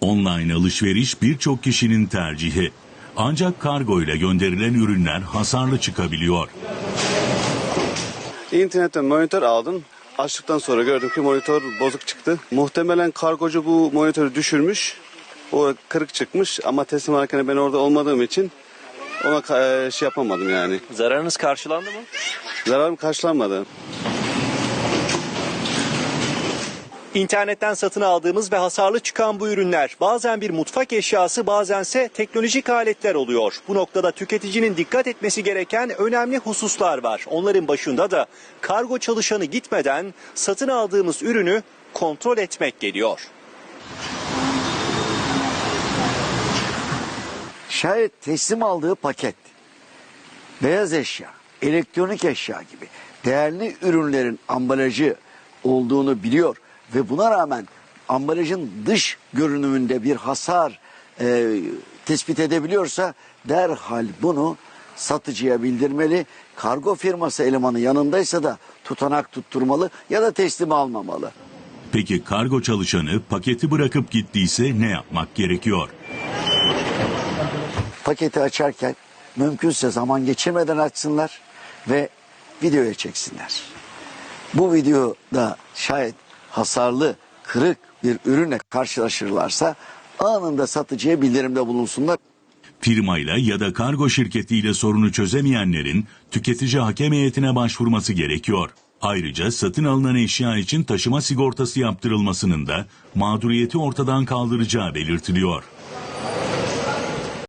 Online alışveriş birçok kişinin tercihi. Ancak kargo ile gönderilen ürünler hasarlı çıkabiliyor. İnternetten monitör aldım. Açtıktan sonra gördüm ki monitör bozuk çıktı. Muhtemelen kargocu bu monitörü düşürmüş. O kırık çıkmış ama teslim alırken ben orada olmadığım için ona e, şey yapamadım yani. Zararınız karşılandı mı? Zararım karşılanmadı. İnternetten satın aldığımız ve hasarlı çıkan bu ürünler bazen bir mutfak eşyası bazense teknolojik aletler oluyor. Bu noktada tüketicinin dikkat etmesi gereken önemli hususlar var. Onların başında da kargo çalışanı gitmeden satın aldığımız ürünü kontrol etmek geliyor. Şayet teslim aldığı paket, beyaz eşya, elektronik eşya gibi değerli ürünlerin ambalajı olduğunu biliyor ve buna rağmen ambalajın dış görünümünde bir hasar e, tespit edebiliyorsa derhal bunu satıcıya bildirmeli. Kargo firması elemanı yanındaysa da tutanak tutturmalı ya da teslim almamalı. Peki kargo çalışanı paketi bırakıp gittiyse ne yapmak gerekiyor? paketi açarken mümkünse zaman geçirmeden açsınlar ve videoya çeksinler. Bu videoda şayet hasarlı, kırık bir ürünle karşılaşırlarsa anında satıcıya bildirimde bulunsunlar. Firmayla ya da kargo şirketiyle sorunu çözemeyenlerin tüketici hakem heyetine başvurması gerekiyor. Ayrıca satın alınan eşya için taşıma sigortası yaptırılmasının da mağduriyeti ortadan kaldıracağı belirtiliyor.